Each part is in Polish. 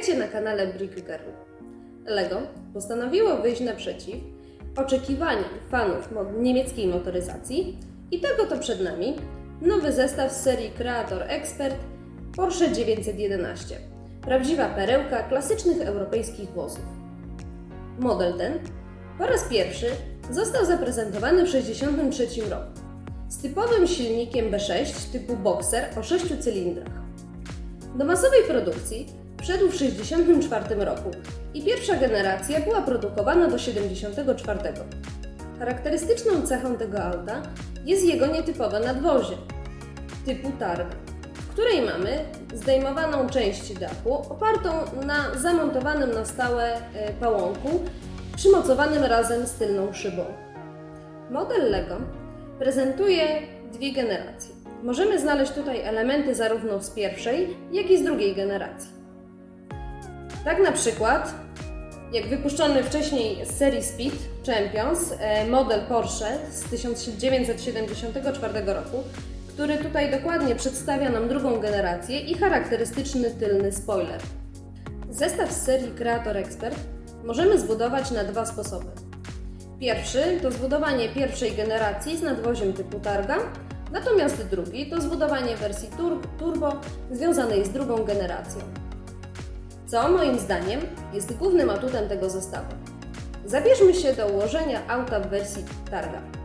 Witajcie na kanale Brick Girl. Lego postanowiło wyjść naprzeciw oczekiwaniom fanów niemieckiej motoryzacji i tego to przed nami nowy zestaw z serii Creator Expert Porsche 911. Prawdziwa perełka klasycznych europejskich wozów. Model ten po raz pierwszy został zaprezentowany w 1963 roku z typowym silnikiem B6 typu Boxer o 6 cylindrach. Do masowej produkcji wszedł w 1964 roku i pierwsza generacja była produkowana do 1974. Charakterystyczną cechą tego auta jest jego nietypowe nadwozie typu targa, w której mamy zdejmowaną część dachu opartą na zamontowanym na stałe e, pałąku przymocowanym razem z tylną szybą. Model Lego prezentuje dwie generacje. Możemy znaleźć tutaj elementy zarówno z pierwszej, jak i z drugiej generacji. Tak na przykład, jak wypuszczony wcześniej z serii Speed Champions e, model Porsche z 1974 roku, który tutaj dokładnie przedstawia nam drugą generację i charakterystyczny tylny spoiler. Zestaw z serii Creator Expert możemy zbudować na dwa sposoby. Pierwszy to zbudowanie pierwszej generacji z nadwoziem typu targa, natomiast drugi to zbudowanie wersji tur- turbo związanej z drugą generacją. Co moim zdaniem jest głównym atutem tego zestawu. Zabierzmy się do ułożenia auta w wersji targa.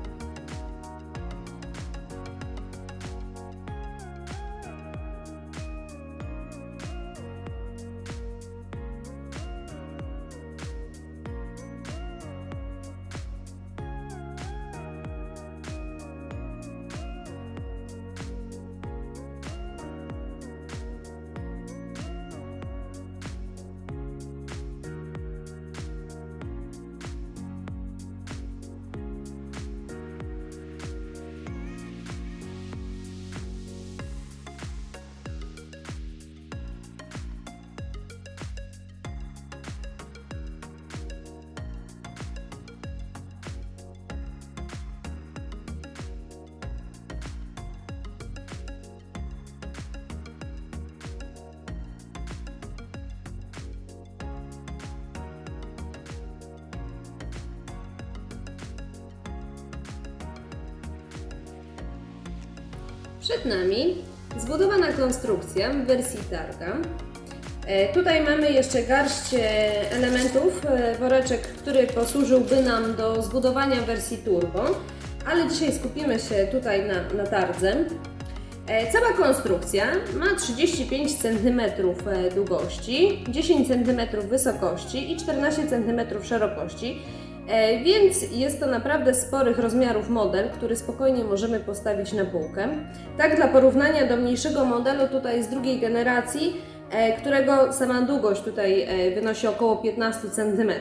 Przed nami zbudowana konstrukcja w wersji targa. E, Tutaj mamy jeszcze garść e, elementów, e, woreczek, który posłużyłby nam do zbudowania wersji turbo, ale dzisiaj skupimy się tutaj na, na tardze. Cała konstrukcja ma 35 cm długości, 10 cm wysokości i 14 cm szerokości, więc jest to naprawdę sporych rozmiarów model, który spokojnie możemy postawić na półkę. Tak dla porównania do mniejszego modelu tutaj z drugiej generacji, e, którego sama długość tutaj e, wynosi około 15 cm.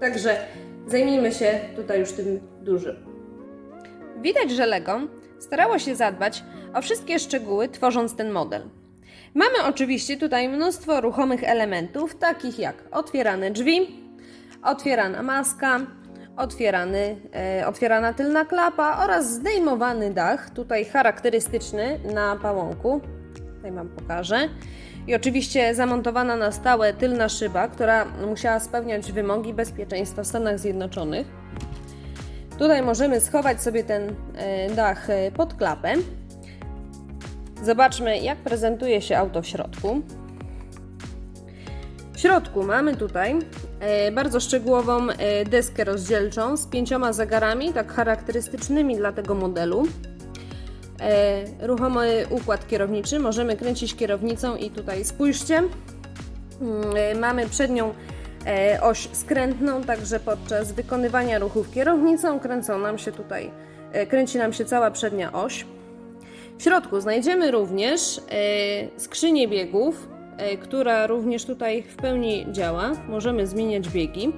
Także zajmijmy się tutaj już tym dużym. Widać, że Lego starało się zadbać o wszystkie szczegóły, tworząc ten model. Mamy oczywiście tutaj mnóstwo ruchomych elementów, takich jak otwierane drzwi, otwierana maska, otwierany, e, otwierana tylna klapa oraz zdejmowany dach, tutaj charakterystyczny na pałąku. Tutaj Wam pokażę. I oczywiście zamontowana na stałe tylna szyba, która musiała spełniać wymogi bezpieczeństwa w Stanach Zjednoczonych. Tutaj możemy schować sobie ten e, dach e, pod klapę. Zobaczmy, jak prezentuje się auto w środku. W środku mamy tutaj bardzo szczegółową e, deskę rozdzielczą z pięcioma zegarami, tak charakterystycznymi dla tego modelu. E, ruchomy układ kierowniczy, możemy kręcić kierownicą i tutaj spójrzcie, Mm, e, mamy przednią e, oś skrętną, także podczas wykonywania ruchów kierownicą kręcą nam się tutaj, e, kręci nam się cała przednia oś. W środku znajdziemy również e, skrzynię biegów, e, która również tutaj w pełni działa. Możemy zmieniać biegi,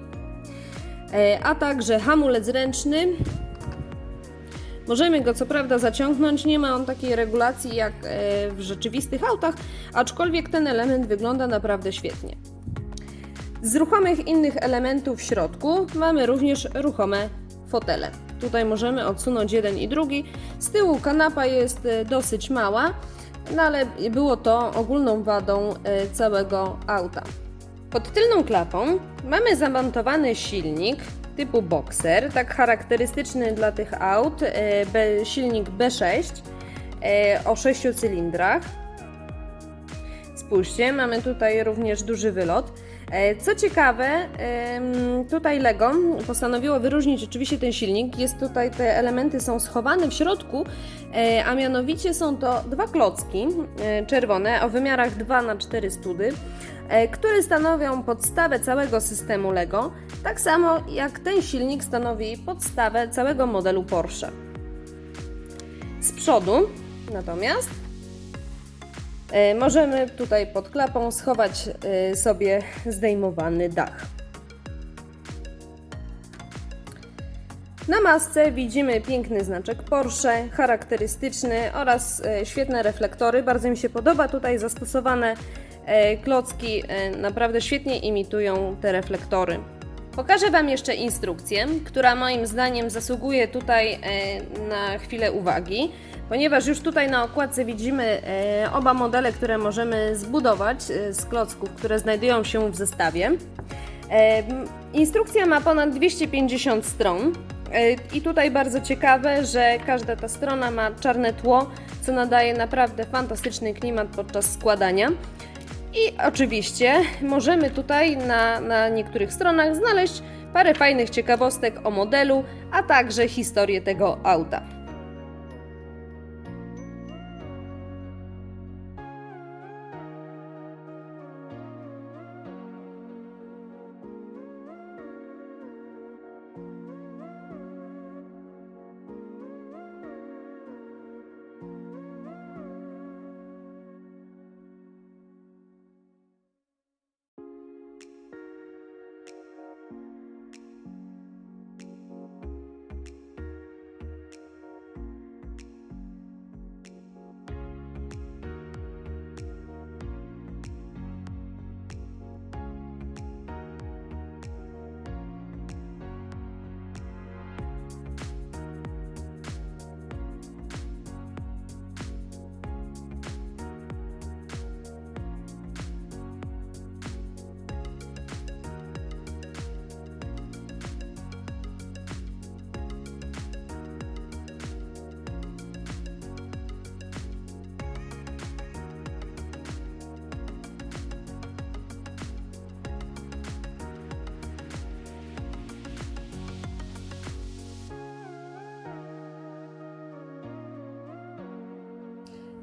e, a także hamulec ręczny. Możemy go co prawda zaciągnąć, nie ma on takiej regulacji jak e, w rzeczywistych autach, aczkolwiek ten element wygląda naprawdę świetnie. Z ruchomych innych elementów w środku mamy również ruchome fotele. Tutaj możemy odsunąć jeden i drugi. Z tyłu kanapa jest e, dosyć mała, no ale było to ogólną wadą e, całego auta. Pod tylną klapą mamy zamontowany silnik typu Boxer, tak charakterystyczny dla tych aut, e, silnik B6 e, o 6 cylindrach. Spójrzcie, mamy tutaj również duży wylot. E, Co ciekawe, tutaj Lego postanowiło wyróżnić oczywiście ten silnik. Jest tutaj, te elementy są schowane w środku, e, a mianowicie są to dwa klocki e, czerwone o wymiarach 2 na 4 study, które stanowią podstawę całego systemu Lego, tak samo jak ten silnik stanowi podstawę całego modelu Porsche. Z przodu natomiast Możemy tutaj pod klapą schować e, sobie zdejmowany dach. Na masce widzimy piękny znaczek Porsche, charakterystyczny oraz e, świetne reflektory. Bardzo mi się podoba tutaj zastosowane e, klocki, e, naprawdę świetnie imitują te reflektory. Pokażę Wam jeszcze instrukcję, która moim zdaniem zasługuje tutaj e, na chwilę uwagi, ponieważ już tutaj na okładce widzimy e, oba modele, które możemy zbudować e, z klocków, które znajdują się w zestawie. E, Instrukcja ma ponad 250 stron. I tutaj bardzo ciekawe, że każda ta strona ma czarne tło, co nadaje naprawdę fantastyczny klimat podczas składania. I oczywiście możemy tutaj na, na niektórych stronach znaleźć parę fajnych ciekawostek o modelu, a także historię tego auta.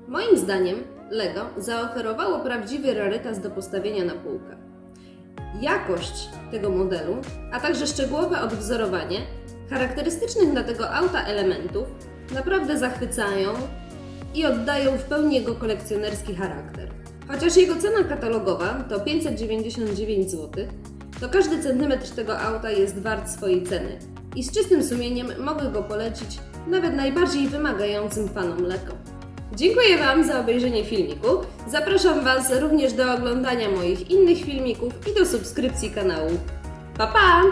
Moim zdaniem Lego zaoferowało prawdziwy rarytas do postawienia na półkę. Jakość tego modelu, a także szczegółowe odwzorowanie charakterystycznych dla tego auta elementów naprawdę zachwycają i oddają w pełni jego kolekcjonerski charakter. Chociaż jego cena katalogowa to 599 zł, to każdy centymetr tego auta jest wart swojej ceny i z czystym sumieniem mogę go polecić nawet najbardziej wymagającym fanom Lego. Dziękuję Wam za obejrzenie filmiku. Zapraszam Was również do oglądania moich innych filmików i do subskrypcji kanału. Pa pa!